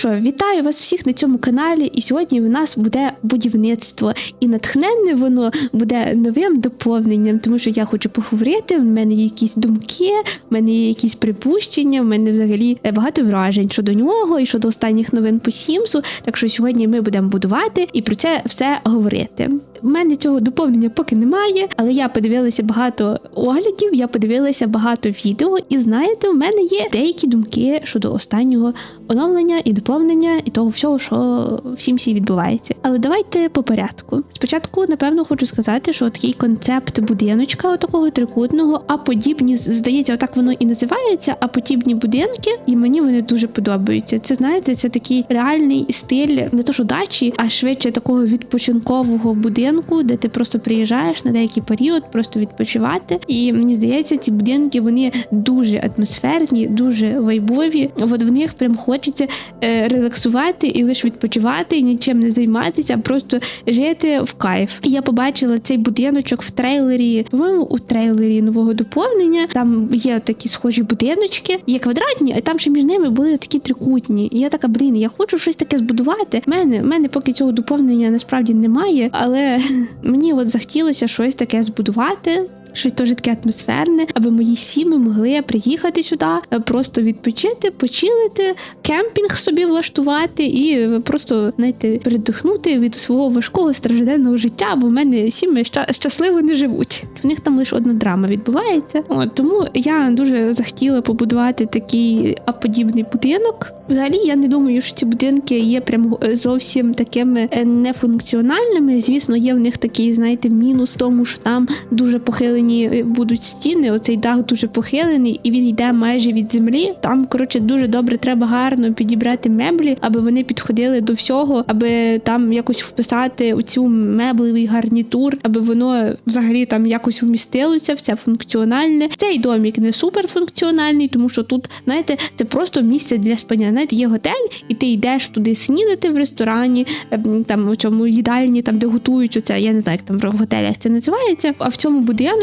що, вітаю вас всіх на цьому каналі. І сьогодні в нас буде будівництво. І натхненне воно буде новим доповненням, тому що я хочу поговорити. В мене є якісь думки, в мене є якісь припущення, в мене взагалі багато вражень щодо нього і щодо останніх новин по Сімсу. Так що сьогодні ми будемо будувати і про це все говорити. У мене цього доповнення поки немає, але я подивилася багато оглядів, я подивилася багато відео, і знаєте, в мене є деякі думки щодо останнього оновлення і доповнення і того всього, що в Сімсі відбувається. Але давайте по порядку. Спочатку, напевно, хочу сказати, що такий концепт будиночка, такого трикутного, а подібні, здається, отак воно і називається, а подібні будинки, і мені вони дуже подобаються. Це знаєте, це такий реальний стиль, не то що дачі, а швидше такого відпочинкового будинку, де ти просто приїжджаєш на деякий період, просто відпочивати. І мені здається, ці будинки вони дуже атмосферні, дуже вайбові. От в них прям хочеться е, релаксувати і лише відпочивати, і нічим не займатися, а просто жити в кайф. І я побачила цей будиночок в трейлері. По-моєму, у трейлері нового доповнення. Там є такі схожі будиночки, є квадратні, а там ще між ними були такі трикутні. І я така, блін, я хочу щось таке збудувати. Мене мене поки цього доповнення насправді немає, але мені от захотілося щось таке збудувати. Щось теж таке атмосферне, аби мої сім'ї могли приїхати сюди, е, просто відпочити, почилити, кемпінг собі влаштувати і е, просто знаєте, передихнути від свого важкого стражденного життя, бо в мене сім'ї ща- щасливо не живуть. В них там лише одна драма відбувається. От тому я дуже захотіла побудувати такий аподібний будинок. Взагалі, я не думаю, що ці будинки є прям е, зовсім такими нефункціональними. Звісно, є в них такий, знаєте, мінус тому, що там дуже похилені будуть стіни. Оцей дах дуже похилений, і він йде майже від землі. Там, коротше, дуже добре треба гарно підібрати меблі, аби вони підходили до всього, аби там якось вписати у цю меблевий гарнітур, аби воно взагалі там якось вмістилося, все функціональне. Цей домік не суперфункціональний, тому що тут, знаєте, це просто місце для спання. Знаєте, є готель, і ти йдеш туди снідати в ресторані, ем, там у цьому їдальні, там де готують оце. Я не знаю, як там в готелях це називається. А в цьому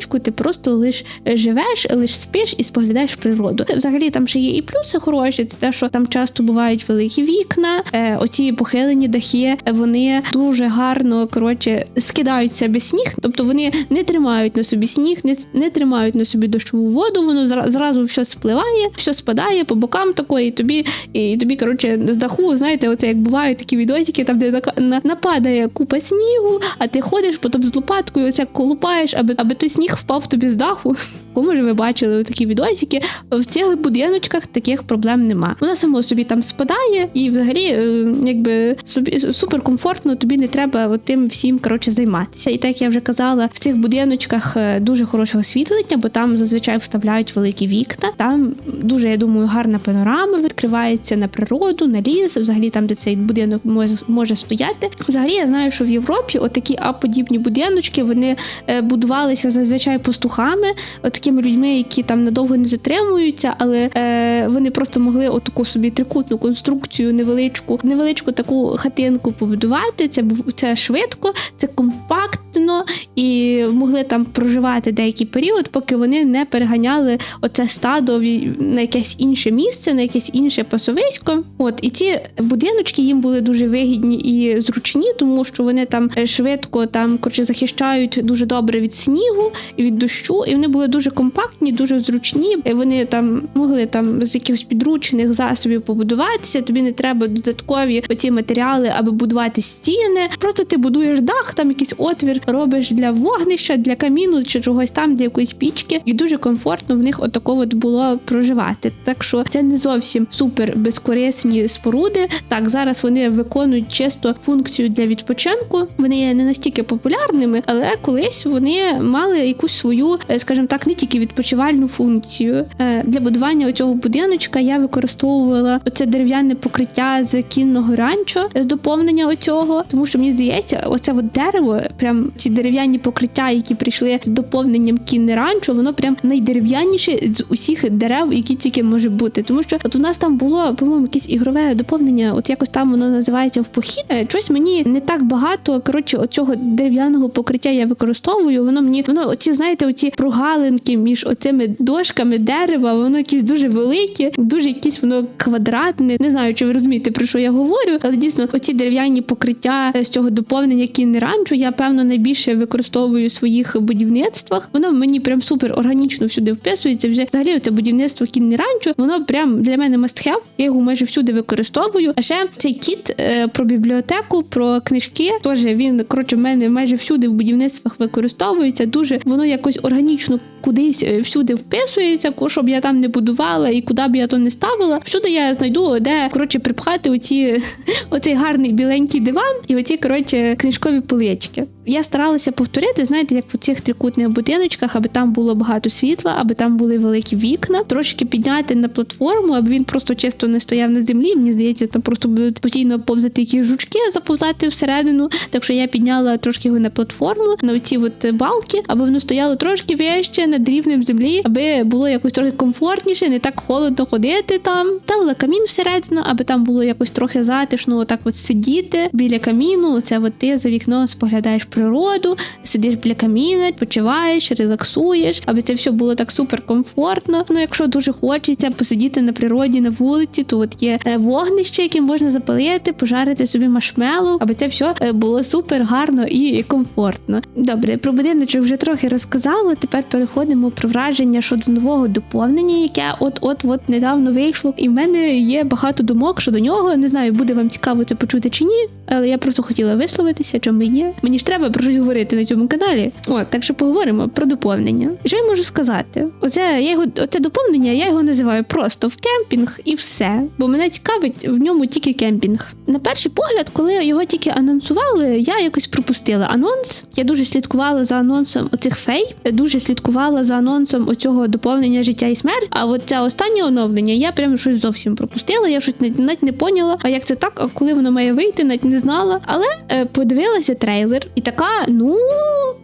будиночку ти просто лиш живеш, лиш спиш і споглядаєш природу. Взагалі там ще є і плюси хороші. Це те, що там часто бувають великі вікна, е, оці похилені дахи, вони дуже гарно коротше скидають себе сніг, тобто вони не тримають на собі сніг, не, не тримають на собі дощову воду. Воно зра- зразу все спливає, все спадає по бокам такої, і тобі і тобі, коротше, з даху, знаєте, оце як бувають такі відосики, там де нападає купа снігу, а ти ходиш потім з лопаткою, оце колупаєш, аби аби той сніг впав тобі з даху. Бо, може, ви бачили такі відосики. В цих будиночках таких проблем нема. Вона само собі там спадає, і взагалі, е, якби собі суперкомфортно, тобі не треба тим всім коротше займатися. І так я вже казала, в цих будиночках е, дуже хороше освітлення, бо там зазвичай вставляють великі вікна. Там дуже, я думаю, гарна панорама відкривається на природу, на ліс, взагалі там, де цей будинок може, може стояти. Взагалі, я знаю, що в Європі отакі А-подібні будиночки вони е, будувалися зазвичай пастухами, от такими людьми, які там надовго не затримуються, але е, вони просто могли отаку собі трикутну конструкцію, невеличку, невеличку таку хатинку побудувати. Це це швидко, це компактно і могли там проживати деякий період, поки вони не переганяли оце стадо на якесь інше місце, на якесь інше пасовисько. От і ці будиночки їм були дуже вигідні і зручні, тому що вони там е, швидко там коротше, захищають дуже добре від снігу і від дощу, і вони були дуже компактні, дуже зручні. Вони там могли там з якихось підручних засобів побудуватися. Тобі не треба додаткові оці матеріали, аби будувати стіни. Просто ти будуєш дах, там якийсь отвір робиш для вогнища, для каміну чи чогось там, для якоїсь пічки, і дуже комфортно в них отаково от було проживати. Так що це не зовсім супер безкорисні споруди. Так, зараз вони виконують чисто функцію для відпочинку. Вони є не настільки популярними, але колись вони мали якусь свою, е, скажімо так, не тільки відпочивальну функцію. Е, Для будування цього будиночка я використовувала оце дерев'яне покриття з кінного ранчо з доповнення оцього, тому що мені здається, оце от дерево прям ці дерев'яні покриття, які прийшли з доповненням кінне ранчо, воно прям найдерев'яніше з усіх дерев, які тільки може бути. Тому що от у нас там було, по-моєму, якесь ігрове доповнення, от якось там воно називається в похід. Е, Щось мені не так багато. Коротше, оцього дерев'яного покриття я використовую. Воно мені, воно оці, знаєте, оці прогалинки між оцими дошками дерева, воно якісь дуже великі, дуже якісь воно квадратне. Не знаю, чи ви розумієте, про що я говорю, але дійсно, оці дерев'яні покриття з цього доповнення кінеранчо, я певно найбільше використовую в своїх будівництвах. Воно мені прям супер органічно всюди вписується. Вже взагалі це будівництво кінеранчо, воно прям для мене have. Я його майже всюди використовую. А ще цей кіт е, про бібліотеку, про книжки. Теж він коротше в мене майже всюди в будівництвах використовується. Дуже воно якось органічно кудись е, всюди вписується, щоб я там не будувала і куди б я то не ставила. Всюди я знайду, де коротше припхати оці оцей гарний біленький диван і оці коротше книжкові полички. Я старалася повторити, знаєте, як в цих трикутних будиночках, аби там було багато світла, аби там були великі вікна, трошки підняти на платформу, аби він просто чисто не стояв на землі. Мені здається, там просто будуть постійно повзати якісь жучки, заповзати всередину. Так що я підняла трошки його на платформу, на оці от балки, аби воно стояло трошки вище над рівнем землі, аби було якось трохи комфортніше, не так холодно ходити там. Ставила камін всередину, аби там було якось трохи затишно, отак от сидіти біля каміну. Оце от ти за вікном споглядаєш природу, сидиш біля каміна, відпочиваєш, релаксуєш, аби це все було так супер комфортно. Ну, якщо дуже хочеться посидіти на природі на вулиці, то от є е, вогнище, яке можна запалити, пожарити собі машмелу, аби це все було супер гарно і комфортно. Добре, про будиночок вже трохи розказала. Тепер переходимо про враження щодо нового доповнення, яке от от от недавно вийшло. І в мене є багато думок щодо нього. Не знаю, буде вам цікаво це почути чи ні, але я просто хотіла висловитися, чому ні. Мені ж треба про щось говорити на цьому каналі. От так що поговоримо про доповнення. Що я можу сказати? Оце я його оце доповнення, я його називаю просто в кемпінг і все. Бо мене цікавить в ньому тільки кемпінг. На перший погляд, коли його тільки анонсували, я якось пропустила анонс. Я дуже слідкувала за анонсом оцих фей, дуже слідкувала за анонсом оцього доповнення життя і смерть. А от це останнє оновлення я прям щось зовсім пропустила. Я щось навіть не поняла. А як це так? А коли воно має вийти, навіть не знала. Але е, подивилася трейлер, і така, ну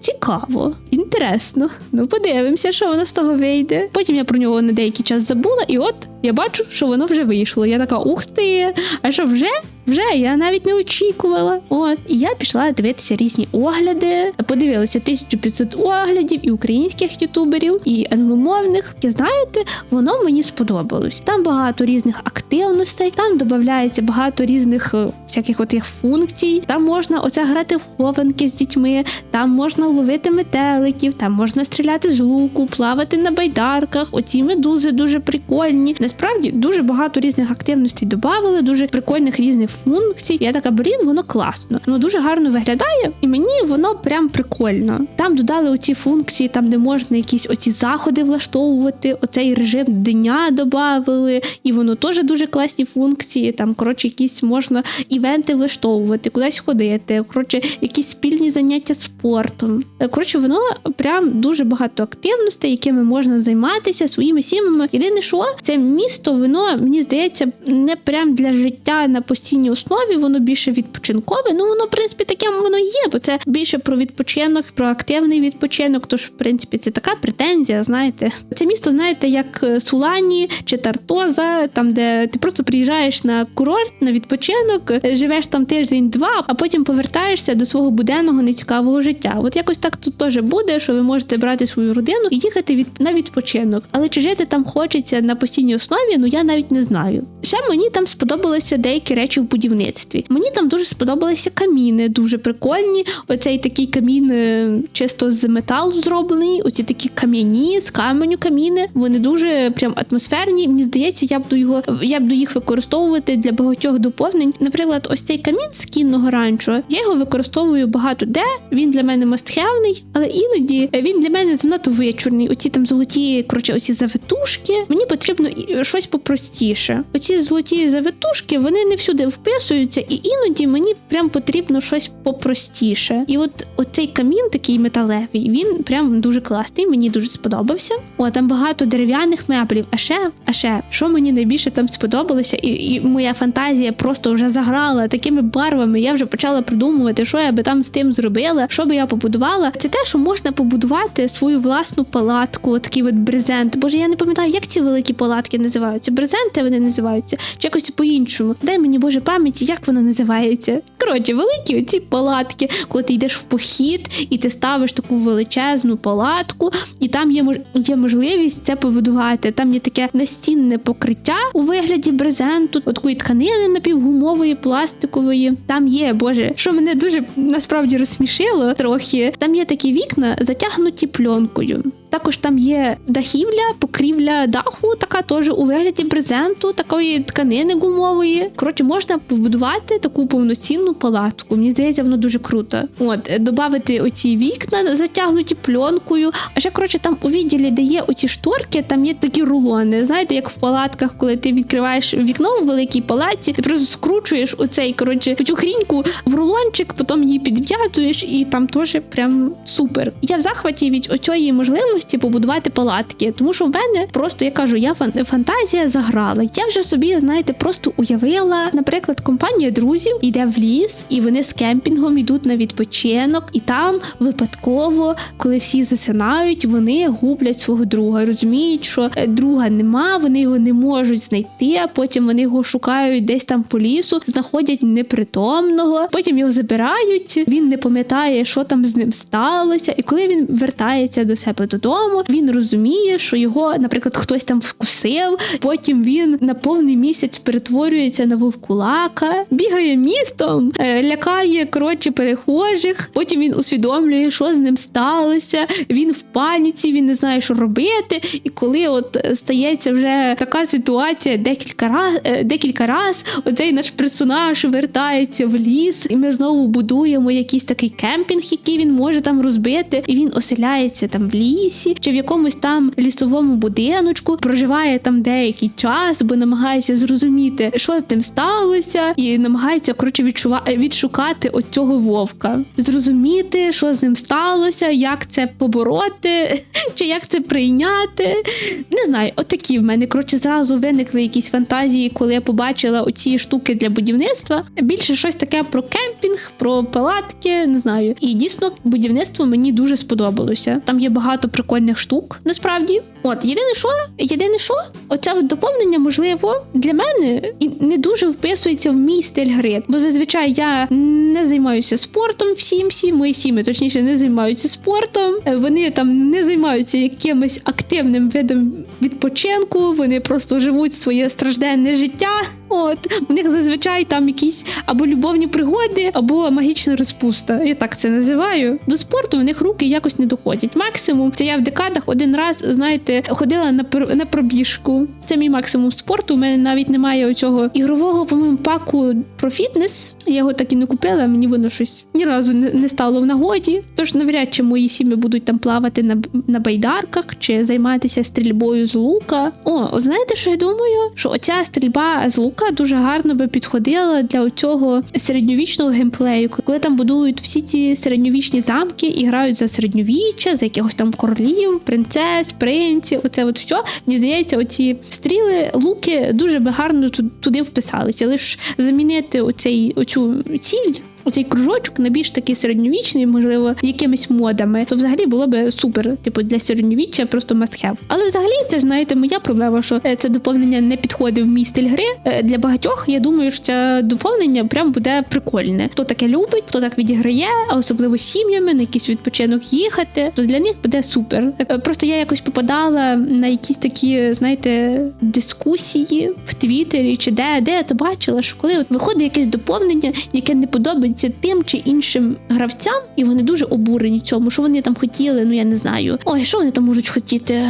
цікаво, інтересно. Ну подивимося, що воно з того вийде. Потім я про нього на деякий час забула, і от я бачу, що воно вже вийшло. Я така, ух ти, а що вже? Вже я навіть не очікувала. От і я пішла дивитися різні огляди. Подивилася 1500 оглядів і українських ютуберів, і англомовних. І знаєте, воно мені сподобалось. Там багато різних активностей, там додається багато різних е, всяких от їх функцій. Там можна оце грати в хованки з дітьми, там можна ловити метеликів, там можна стріляти з луку, плавати на байдарках. Оці медузи дуже прикольні. Насправді дуже багато різних активностей додавали, дуже прикольних різних функцій. Я така, блін, воно класно. Воно дуже гарно виглядає, і мені воно прям прикольно. Там додали оці функції, там де можна якісь оці заходи влаштовувати. Оцей режим дня додали, і воно теж дуже класні функції. Там, коротше, якісь можна івенти влаштовувати, кудись ходити. Коротше, якісь спільні заняття спортом. Е, Коротше, воно прям дуже багато активностей, якими можна займатися своїми сім'ями. Єдине, що це місто, воно мені здається, не прям для життя на постійній основі, воно більше відпочинкове. Ну воно, в принципі, таке воно є, бо це більше про відпочинок, про активний відпочинок. Тож, в принципі, це така претензія. Знаєте, це місто, знаєте, як е, Сулані чи Тартоза, там де ти просто приїжджаєш на курорт на відпочинок, е, живеш там тиждень-два, а потім повертаєшся до свого буденного нецікавого життя. От якось так тут теж буде, що ви можете брати свою родину і їхати від на відпочинок. Але чи жити там хочеться на постійній основі? Ну я навіть не знаю. Ще мені там сподобалися деякі речі в будівництві. Мені там дуже сподобалися каміни, дуже прикольні. Оцей такий камін е, чисто з металу зроблений. Оці такі кам'яні з каменю каміни. Вони дуже прям атмосферні. Мені здається, я буду його я буду їх використовувати для багатьох доповнень. Наприклад, ось цей камін з кінного ранчо. Я його використовую багато де. Він для мене мастхевний, але іноді він для мене занадто вичурний. Оці там золоті, коротше, оці завитушки. Мені потрібно і- щось попростіше. Оці золоті завитушки, вони не всюди вписуються, і іноді мені прям потрібно щось попростіше. І от оцей камін такий металевий, він прям дуже класний, мені дуже сподобався. О, там багато дерев'яних меблів. А ще, а ще, що мені найбільше там сподобалося, і, і моя фантазія просто вже заграла такими барвами. Я вже почала придумувати, що я би там з тим зробила, що би я побудувала. Це те, що можна побудувати свою власну палатку, такий от брезент. Боже, я не пам'ятаю, як ці великі палатки називаються. Брезенти вони називаються, чи якось по-іншому. Дай мені Боже пам'яті, як вона називається. Коротше, великі оці палатки, коли ти йдеш в похід і ти ставиш таку величезну палатку, і там є є можливість це побудувати. Там є таке настінне покриття у вигляді брезенту, от такої тканини напівгумової, пластикової. Там є, боже, що мене дуже насправді розсмішило трохи. Там є такі вікна, затягнуті пленкою. Також там є дахівля, покрівля даху, така теж у вигляді брезенту, такої тканини гумової. Коротше, можна побудувати таку повноцінну палатку. Мені здається, воно дуже круто. От, додати оці вікна, затягнуті пленкою. А ще коротше, там у відділі, де є оці шторки, там є такі рулони. Знаєте, як в палатках, коли ти відкриваєш вікно в великій палатці, ти просто скручуєш оцей коротше цю хріньку в рулончик, потім її підв'язуєш, і там теж прям супер. Я в захваті від оцієї можливості побудувати палатки, тому що в мене просто я кажу, я фан- фантазія заграла. Я вже собі, знаєте, просто уявила, наприклад, компанія друзів йде в ліс, і вони з кемпінгом йдуть на відпочинок, і там випадково, коли всі засинають, вони гублять свого друга. Розуміють, що е, друга нема, вони його не можуть знайти. А потім вони його шукають десь там по лісу, знаходять непритомного. Потім його забирають. Він не пам'ятає, що там з ним сталося. І коли він вертається до себе додому, він розуміє, що його, наприклад, хтось там вкусив. Потім він на повний місяць перетворюється на вовкулака, бігає містом, е, лякає коротше перехожих. Потім він усвідомлює, що з ним сталося. Він в паніці, він не знає, що робити. І коли от е, стається вже така ситуація декілька раз, декілька раз, оцей наш персонаж вертається в ліс, і ми знову будуємо якийсь такий кемпінг, який він може там розбити, і він оселяється там в лісі чи в якомусь там лісовому будиночку, проживає там деякий час, бо намагається зрозуміти, що з ним сталося, і намагається коротше відчува- відшукати оцього вовка, зрозуміти, що з ним сталося, як це побороти, чи як це прийняти. Не знаю, отакі в мене коротше зразу виникли якісь фантазії, коли я побачила оці штуки для будівництва. Більше щось таке про кемпінг, про палатки, не знаю. І дійсно будівництво мені дуже сподобалося. Там є багато прикольних штук, насправді. От єдине, що єдине, що оце от доповнення, можливо, для мене і не дуже вписується в мій стиль гри. Бо зазвичай я не займаюся спортом всім, всі мої сім'ї, точніше, не займаються спортом. Е, Вони там не займаються якимось активним видом відпочинку. Вони просто живуть своє стражденне життя. От у них зазвичай там якісь або любовні пригоди, або магічна розпуста. Я так це називаю. До спорту у них руки якось не доходять. Максимум це я в декадах один раз, знаєте, ходила на на пробіжку. Це мій максимум спорту. У мене навіть немає оцього ігрового, по-моєму, паку про фітнес. Я його так і не купила. Мені воно щось ні разу не, стало в нагоді. Тож навряд чи мої сім'ї будуть там плавати на, на байдарках чи займатися стрільбою з лука. О, знаєте, що я думаю? Що оця стрільба з лука дуже гарно би підходила для цього середньовічного геймплею, коли там будують всі ці середньовічні замки і грають за середньовіччя, за якихось там королів, принцес, принців. Оце от все. Мені здається, оці стріли, луки дуже би гарно ту- туди вписалися. Лише замінити оцей оцю utile Оцей кружочок на більш такий середньовічний, можливо, якимись модами, то взагалі було би супер. Типу для середньовіччя просто must have. Але взагалі це ж знаєте, моя проблема, що е, це доповнення не підходить в мій стиль гри. Е, Для багатьох я думаю, що це доповнення прям буде прикольне. Хто таке любить, хто так відіграє, а особливо сім'ями на якийсь відпочинок їхати, то для них буде супер. Е, Просто я якось попадала на якісь такі, знаєте, дискусії в Твіттері чи де, де то бачила, що коли от виходить якесь доповнення, яке не подобається тим чи іншим гравцям, і вони дуже обурені цьому, що вони там хотіли, ну я не знаю. Ой, що вони там можуть хотіти?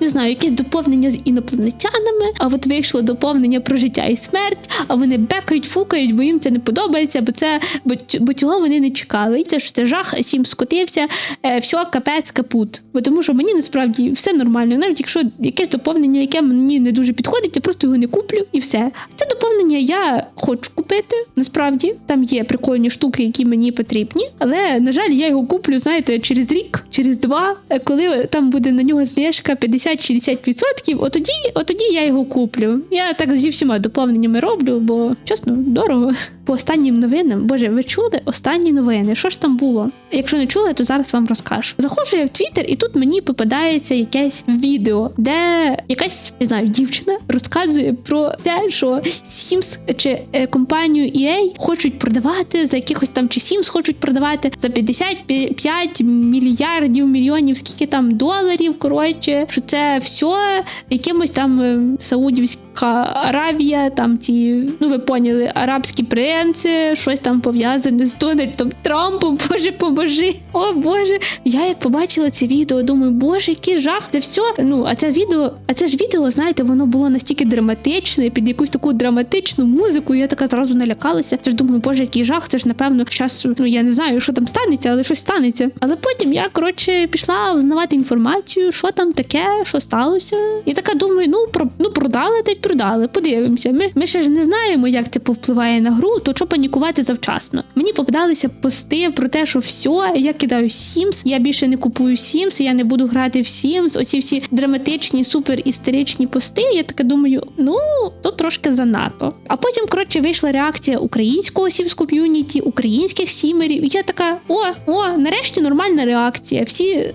Не знаю, якесь доповнення з інопланетянами, а от вийшло доповнення про життя і смерть, а вони бекають, фукають, бо їм це не подобається, бо це бо, бо цього вони не чекали. І це ж це жах, сім скотився, е, все, капець, капут. Бо тому що мені насправді все нормально. Навіть якщо якесь доповнення, яке мені не дуже підходить, я просто його не куплю і все. Це доповнення я хочу купити. Насправді там є прикольні штуки, які мені потрібні. Але на жаль, я його куплю, знаєте, через рік, через два, е, коли там буде на нього знижка 50-60%, отоді, отоді я його куплю. Я так зі всіма доповненнями роблю, бо чесно, дорого. По останнім новинам, боже, ви чули останні новини? Що ж там було? Якщо не чули, то зараз вам розкажу. Заходжу я в Твіттер, і тут мені попадається якесь відео, де якась не знаю, дівчина розказує про те, що Sims чи е, компанію EA хочуть продавати за якихось там чи Sims хочуть продавати за 55 мільярдів мільйонів, скільки там доларів. Коротше, що це все якимось там е, Саудівська Аравія, там ті, ну ви поняли, арабські принци, щось там пов'язане з Дональдом Трампом. Боже, поможи. О Боже. Я як побачила це відео, думаю, боже, який жах. Це все. Ну, а це відео, а це ж відео, знаєте, воно було настільки драматичне, під якусь таку драматичну музику. Я така зразу налякалася. Це ж думаю, боже, який жах. Це ж напевно щас, ну я не знаю, що там станеться, але щось станеться. Але потім я коротше пішла узнавати інформацію, що там таке, що сталося. І така думаю, ну про ну продали та й продали. Подивимося. Ми, ми ще ж не знаємо, як це повпливає на гру, то що панікувати завчасно. Мені попадалися пости про те, що все, я кидаю Sims, я більше не купую Sims, я не буду грати в Sims. Оці всі драматичні, супер істеричні пости. Я така думаю, ну то трошки занадто. А потім, коротше, вийшла реакція українського Sims ком'юніті, українських сімерів. Я така: о, о, нарешті нормальна реакція. Всі е,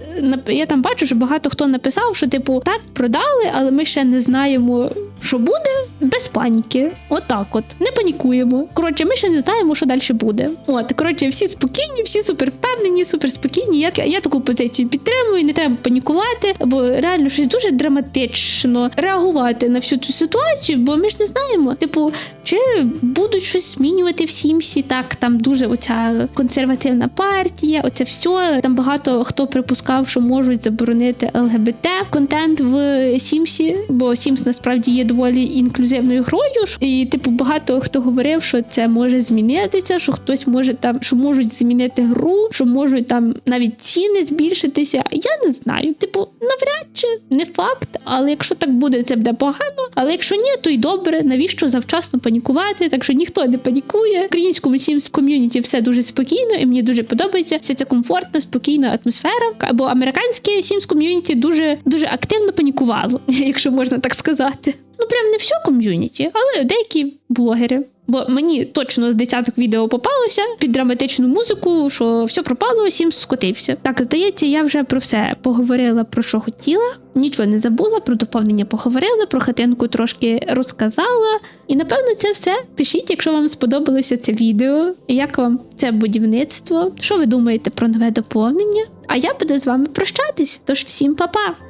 я там бачу, що багато хто написав, що типу так продали, але ми ще не знаємо, що буде без паніки. Отак, от не панікуємо. Коротше, ми ще не знаємо, що далі буде. От коротше, всі спокійні, всі супер впевнені, супер спокійні. Я, я таку позицію підтримую, не треба панікувати, бо реально щось дуже драматично реагувати на всю цю ситуацію, бо ми ж не знаємо, типу, чи будуть щось змінювати в Сімсі. Так, там дуже оця консервативна партія, оце все. Там багато хто припускав, що можуть заборонити ЛГБТ контент в Сімсі, бо Сімс насправді є доволі інклюзивною грою. І типу багато хто говорив, що це може змінитися, що хтось може там, що можуть змінити гру, що можуть там навіть ціни збільшитися. Я не знаю. Типу, навряд чи не факт, але якщо так буде, це буде погано. Але якщо ні, то й добре. Навіщо завчасно панікувати? Так що ніхто не панікує. В українському Sims ком'юніті все дуже спокійно, і мені дуже подобається. Вся ця комфортна, спокійна атмосфера. Бо американське Sims ком'юніті дуже дуже активно панікувало, якщо можна так сказати. Ну прям не все ком'юніті, але деякі блогери. Бо мені точно з десяток відео попалося під драматичну музику, що все пропало, сім скотився. Так, здається, я вже про все поговорила про що хотіла. Нічого не забула, про доповнення поговорили, про хатинку трошки розказала. І напевно це все. Пишіть, якщо вам сподобалося це відео, як вам це будівництво, що ви думаєте про нове доповнення. А я буду з вами прощатись. Тож всім па-па!